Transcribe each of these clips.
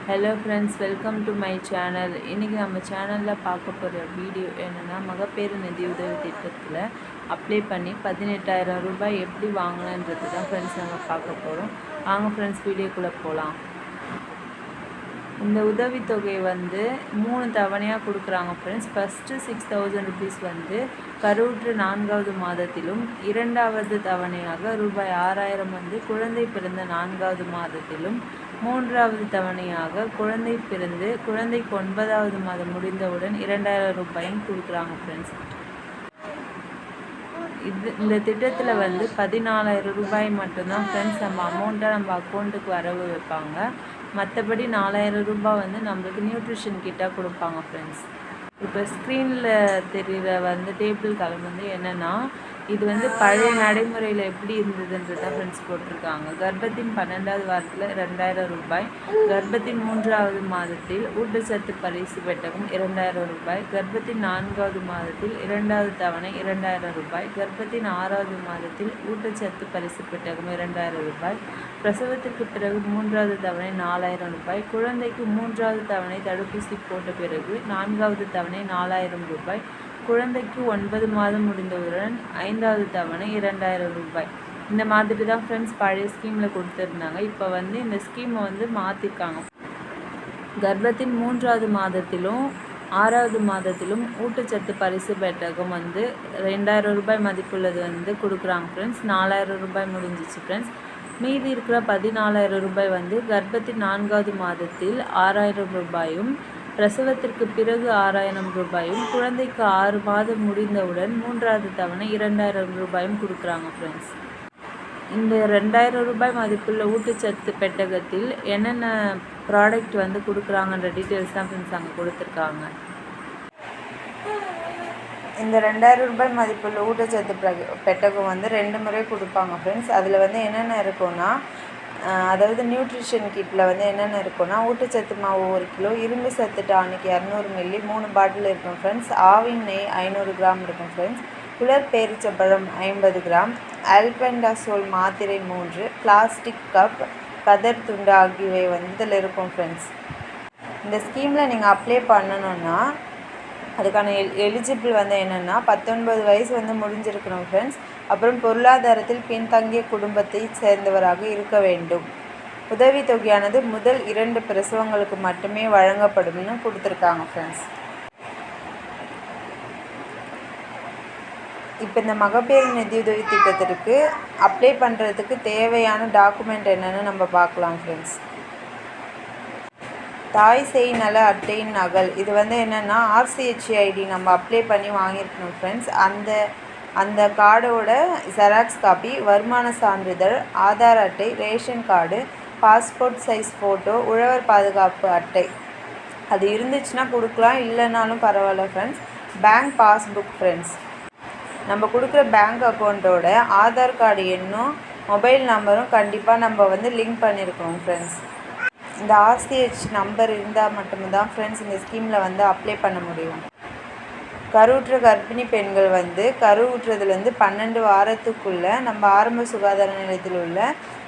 Hello friends welcome to my channel இன்றைக்கி நம்ம சேனலில் பார்க்க போகிற வீடியோ என்னென்னா மகப்பேறு நிதி உதவி திட்டத்தில் அப்ளை பண்ணி பதினெட்டாயிரம் ரூபாய் எப்படி வாங்கலான்றது தான் ஃப்ரெண்ட்ஸ் நம்ம பார்க்க போகிறோம் வாங்க ஃப்ரெண்ட்ஸ் வீடியோக்குள்ளே போகலாம் இந்த உதவித்தொகை வந்து மூணு தவணையாக கொடுக்குறாங்க friends first six thousand rupees வந்து கருவுற்று நான்காவது மாதத்திலும் இரண்டாவது தவணையாக ரூபாய் ஆறாயிரம் வந்து குழந்தை பிறந்த நான்காவது மாதத்திலும் மூன்றாவது தவணையாக குழந்தை பிறந்து குழந்தைக்கு ஒன்பதாவது மாதம் முடிந்தவுடன் இரண்டாயிரம் ரூபாயும் கொடுக்குறாங்க ஃப்ரெண்ட்ஸ் இது இந்த திட்டத்தில் வந்து பதினாலாயிரம் ரூபாய் மட்டும்தான் ஃப்ரெண்ட்ஸ் நம்ம அமௌண்ட்டாக நம்ம அக்கௌண்ட்டுக்கு வரவு வைப்பாங்க. மற்றபடி நாலாயிரம் ரூபாய் வந்து நம்மளுக்கு நியூட்ரிஷன் கிட்டாக கொடுப்பாங்க ஃப்ரெண்ட்ஸ் இப்போ ஸ்க்ரீனில் தெரிகிற வந்து டேபிள் காலம் வந்து என்னென்னா இது வந்து பழைய நடைமுறையில் எப்படி இருந்ததுன்றது தான் ஃப்ரெண்ட்ஸ் போட்டிருக்காங்க. கர்ப்பத்தின் பன்னெண்டாவது வாரத்தில் ரெண்டாயிரம் ரூபாய் கர்ப்பத்தின் மூன்றாவது மாதத்தில் ஊட்டச்சத்து பரிசு பெட்டகம் இரண்டாயிரம் ரூபாய் கர்ப்பத்தின் நான்காவது மாதத்தில் இரண்டாவது தவணை இரண்டாயிரம் ரூபாய் கர்ப்பத்தின் ஆறாவது மாதத்தில் ஊட்டச்சத்து பரிசு பெட்டகம் இரண்டாயிரம் ரூபாய் பிரசவத்திற்கு பிறகு மூன்றாவது தவணை நாலாயிரம் ரூபாய் குழந்தைக்கு மூன்றாவது தவணை தடுப்பூசி போட்ட பிறகு நான்காவது தவணை நாலாயிரம் ரூபாய் குழந்தைக்கு ஒன்பது மாதம் முடிந்தவுடன் ஐந்தாவது தவணை இரண்டாயிரம் ரூபாய். இந்த மாதிரி தான் ஃப்ரெண்ட்ஸ் பழைய ஸ்கீமில் கொடுத்துருந்தாங்க. இப்போ வந்து இந்த ஸ்கீமை வந்து மாற்றிருக்காங்க கர்ப்பத்தின் மூன்றாவது மாதத்திலும் ஆறாவது மாதத்திலும் ஊட்டச்சத்து பரிசு பெட்டகம் வந்து ரெண்டாயிரம் ரூபாய் மதிப்புள்ளது வந்து கொடுக்குறாங்க ஃப்ரெண்ட்ஸ் நாலாயிரம் ரூபாய் முடிஞ்சிச்சு ஃப்ரெண்ட்ஸ் மீதி இருக்கிற பதினாலாயிரம் ரூபாய் வந்து கர்ப்பத்தின் நான்காவது மாதத்தில் ஆறாயிரம் ரூபாயும் பிரசவத்திற்கு பிறகு ஆறாயிரம் ரூபாயும் குழந்தைக்கு ஆறு மாதம் முடிந்தவுடன் மூன்றாவது தவணை இரண்டாயிரம் ரூபாயும் கொடுக்குறாங்க ஃப்ரெண்ட்ஸ் இந்த ரெண்டாயிரம் ரூபாய் மதிப்புள்ள ஊட்டச்சத்து பெட்டகத்தில் என்னென்ன ப்ராடக்ட் வந்து கொடுக்குறாங்கன்ற டீட்டெயில்ஸ் தான் ஃப்ரெண்ட்ஸ் அங்கே கொடுத்துருக்காங்க. இந்த ரெண்டாயிரம் ரூபாய் மதிப்புள்ள ஊட்டச்சத்து பெட்டகம் வந்து ரெண்டு முறை கொடுப்பாங்க ஃப்ரெண்ட்ஸ் அதில் வந்து என்னென்ன இருக்கும்னா அதாவது நியூட்ரிஷன் கிட்டில் வந்து என்னென்ன இருக்குன்னா ஊட்டச்சத்து மாவு ஒரு கிலோ இரும்பு சத்து டானிக் இரநூறு மில்லி மூணு பாட்டில் இருக்கும் ஃப்ரெண்ட்ஸ் ஆவின் நெய் ஐநூறு கிராம் இருக்கும் ஃப்ரெண்ட்ஸ் உலர் பேரிச்சப்பழம் ஐம்பது கிராம். அல்பெண்டாசோல் மாத்திரை மூன்று. பிளாஸ்டிக் கப் கதர் துண்டு ஆகியவை வந்து இதில் இருக்கும் ஃப்ரெண்ட்ஸ் இந்த ஸ்கீமில் நீங்கள் அப்ளை பண்ணணுன்னா அதுக்கான எல் எலிஜிபிள் வந்து என்னென்னா பத்தொன்பது வயசு வந்து முடிஞ்சிருக்கணும் ஃப்ரெண்ட்ஸ் அப்புறம் பொருளாதாரத்தில் பின்தங்கிய குடும்பத்தை சேர்ந்தவராக இருக்க வேண்டும். உதவித்தொகையானது முதல் இரண்டு பிரசவங்களுக்கு மட்டுமே வழங்கப்படும்னு கொடுத்துருக்காங்க ஃப்ரெண்ட்ஸ் இப்போ இந்த மகப்பேறு நிதியுதவி திட்டத்திற்கு அப்ளை பண்ணுறதுக்கு தேவையான டாக்குமெண்ட் என்னென்னு நம்ம பார்க்கலாம் ஃப்ரெண்ட்ஸ் தாய் செய் நல அட்டையின் நகல் இது வந்து என்னென்னா ஆர்சிஹெச்ஐடி நம்ம அப்ளை பண்ணி வாங்கியிருக்கணும் ஃப்ரெண்ட்ஸ் அந்த அந்த கார்டோட ஜெராக்ஸ் காப்பி வருமான சான்றிதழ் ஆதார் அட்டை ration card passport size photo உழவர் பாதுகாப்பு அட்டை. அது இருந்துச்சுன்னா கொடுக்கலாம் இல்லைனாலும் பரவாயில்ல ஃப்ரெண்ட்ஸ் பேங்க் பாஸ்புக் ஃப்ரெண்ட்ஸ் நம்ம கொடுக்குற பேங்க் அக்கௌண்ட்டோட ஆதார் கார்டு எண்ணும் மொபைல் நம்பரும் கண்டிப்பாக நம்ம வந்து லிங்க் பண்ணியிருக்கணும் ஃப்ரெண்ட்ஸ் இந்த ஆர்சிஹெச் நம்பர் இருந்தால் மட்டும்தான் ஃப்ரெண்ட்ஸ் இந்த ஸ்கீமில் வந்து அப்ளை பண்ண முடியும். கருவுற்ற கர்ப்பிணி பெண்கள் வந்து கருவுற்றதுலேருந்து பன்னெண்டு வாரத்துக்குள்ளே நம்ம ஆரம்ப சுகாதார நிலையத்தில் உள்ள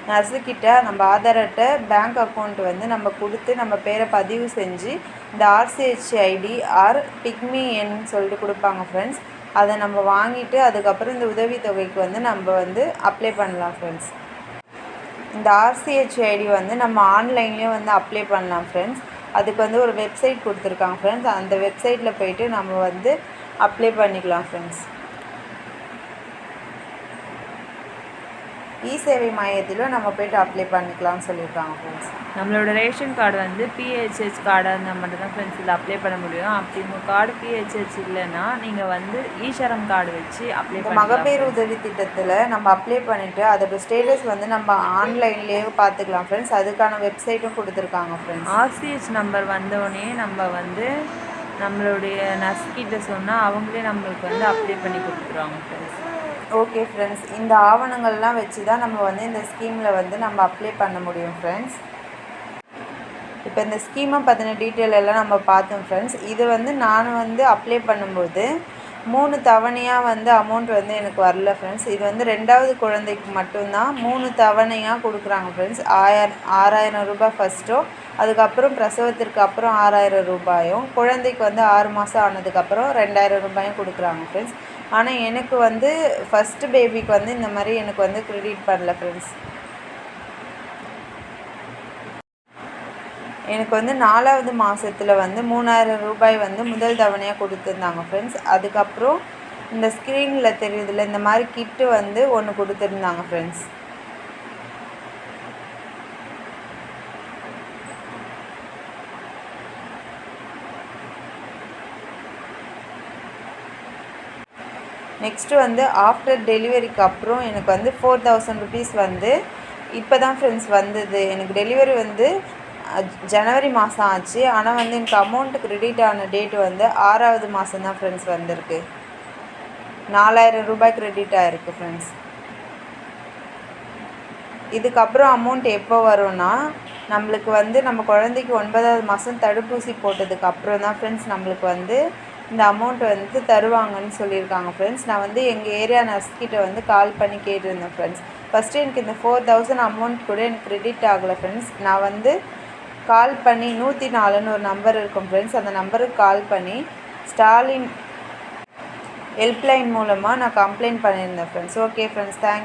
நர்ஸுக்கிட்ட நம்ம ஆதார் அட்டை பேங்க் அக்கௌண்ட் வந்து நம்ம கொடுத்து நம்ம பேரை பதிவு செஞ்சு இந்த ஆர்சிஹெச் ஐடி ஆர் பிக்மி எண் சொல்லிட்டு கொடுப்பாங்க ஃப்ரெண்ட்ஸ் அதை நம்ம வாங்கிட்டு அதுக்கப்புறம் இந்த உதவித்தொகைக்கு வந்து நம்ம வந்து அப்ளை பண்ணலாம் ஃப்ரெண்ட்ஸ் இந்த ஆர்சிஹெச் ஐடி வந்து நம்ம ஆன்லைன்லேயும் வந்து அப்ளை பண்ணலாம் ஃப்ரெண்ட்ஸ் அதுக்கு வந்து ஒரு வெப்சைட் கொடுத்துருக்காங்க ஃப்ரெண்ட்ஸ் அந்த வெப்சைட்டில் போயிட்டு நம்ம வந்து அப்ளை பண்ணிக்கலாம் ஃப்ரெண்ட்ஸ் இ சேவை மையத்திலும் நம்ம போய்ட்டு அப்ளை பண்ணிக்கலாம்னு சொல்லியிருக்காங்க ஃப்ரெண்ட்ஸ் நம்மளோட ரேஷன் கார்டு வந்து பிஹெச்ஹெச் கார்டாக இருந்தால் மட்டும்தான் ஃப்ரெண்ட்ஸ் இதில் அப்ளை பண்ண முடியும். அப்படி உங்கள் கார்டு பிஹெச்ஹெச் இல்லைன்னா நீங்கள் வந்து ஈஸ்வரம் கார்டு வச்சு அப்ளை மகப்பேறு உதவி திட்டத்தில் நம்ம அப்ளை பண்ணிவிட்டு அதோட ஸ்டேட்டஸ் வந்து நம்ம ஆன்லைன்லேயே பார்த்துக்கலாம் ஃப்ரெண்ட்ஸ் அதுக்கான வெப்சைட்டும் கொடுத்துருக்காங்க ஃப்ரெண்ட்ஸ் ஆர்சிஹெச் நம்பர் வந்தோடனே நம்ம வந்து நம்மளுடைய நர்ஸ்கிட்ட சொன்னால் அவங்களே நம்மளுக்கு வந்து அப்ளை பண்ணி கொடுத்துருவாங்க ஃப்ரெண்ட்ஸ் ஓகே ஃப்ரெண்ட்ஸ் இந்த ஆவணங்கள்லாம் வச்சு தான் நம்ம வந்து இந்த ஸ்கீமில் வந்து நம்ம அப்ளை பண்ண முடியும் ஃப்ரெண்ட்ஸ் இப்போ இந்த ஸ்கீமை பற்றின டீட்டெயில் எல்லாம் நம்ம பார்த்தோம் ஃப்ரெண்ட்ஸ் இது வந்து நான் வந்து அப்ளை பண்ணும்போது மூணு தவணையாக வந்து அமௌண்ட் வந்து எனக்கு வரல ஃப்ரெண்ட்ஸ் இது வந்து ரெண்டாவது குழந்தைக்கு மட்டும்தான். மூணு தவணையாக கொடுக்குறாங்க ஃப்ரெண்ட்ஸ் ஆயிரம் ஆறாயிரம் ரூபாய் ஃபஸ்ட்டும் அதுக்கப்புறம் பிரசவத்திற்கு அப்புறம் ஆறாயிரம் ரூபாயும் குழந்தைக்கு வந்து ஆறு மாதம் ஆனதுக்கப்புறம் ரெண்டாயிரம் ரூபாயும் கொடுக்குறாங்க ஃப்ரெண்ட்ஸ் ஆனால் எனக்கு வந்து ஃபஸ்ட்டு பேபிக்கு வந்து இந்த மாதிரி எனக்கு வந்து க்ரெடிட் பண்ணல ஃப்ரெண்ட்ஸ் எனக்கு வந்து நாலாவது மாதத்தில் வந்து மூணாயிரம் ரூபாய் வந்து முதல் தவணையாக கொடுத்துருந்தாங்க ஃப்ரெண்ட்ஸ் அதுக்கப்புறம் இந்த ஸ்க்ரீனில் தெரியுதுல இந்த மாதிரி கிட்டு வந்து ஒன்று கொடுத்துருந்தாங்க ஃப்ரெண்ட்ஸ் நெக்ஸ்ட்டு வந்து ஆஃப்டர் டெலிவரிக்கு அப்புறம் எனக்கு வந்து ஃபோர் தௌசண்ட் ருபீஸ் வந்து இப்போ தான் ஃப்ரெண்ட்ஸ் வந்தது. எனக்கு டெலிவரி வந்து ஜனவரி மாதம் ஆச்சு. ஆனால் வந்து எனக்கு அமௌண்ட் க்ரெடிட் ஆன டேட் வந்து ஆறாவது மாதம் தான் ஃப்ரெண்ட்ஸ் வந்திருக்கு. நாலாயிரம் ரூபாய் க்ரெடிட் ஆகிருக்கு ஃப்ரெண்ட்ஸ் இதுக்கப்புறம் அமௌண்ட் எப்போ வரும்னா நம்மளுக்கு வந்து நம்ம குழந்தைக்கு ஒன்பதாவது மாதம் தடுப்பூசி போட்டதுக்கு அப்புறம் தான் ஃப்ரெண்ட்ஸ் நம்மளுக்கு வந்து இந்த அமௌண்ட் வந்து தருவாங்கன்னு சொல்லியிருக்காங்க ஃப்ரெண்ட்ஸ் நான் வந்து எங்கள் ஏரியா நர்ஸ்கிட்ட வந்து கால் பண்ணி கேட்டிருந்தேன் ஃப்ரெண்ட்ஸ் ஃபஸ்ட்டு எனக்கு இந்த ஃபோர் தௌசண்ட் அமௌண்ட் கூட எனக்கு க்ரெடிட் ஆகலை ஃப்ரெண்ட்ஸ் நான் வந்து கால் பண்ணி நூற்றி நாலுன்னு ஒரு நம்பர் இருக்கும் ஃப்ரெண்ட்ஸ் அந்த நம்பருக்கு கால் பண்ணி ஸ்டாலின் ஹெல்ப்லைன் மூலமாக நான் கம்ப்ளைண்ட் பண்ணியிருந்தேன் ஃப்ரெண்ட்ஸ் ஓகே ஃப்ரெண்ட்ஸ் தேங்க்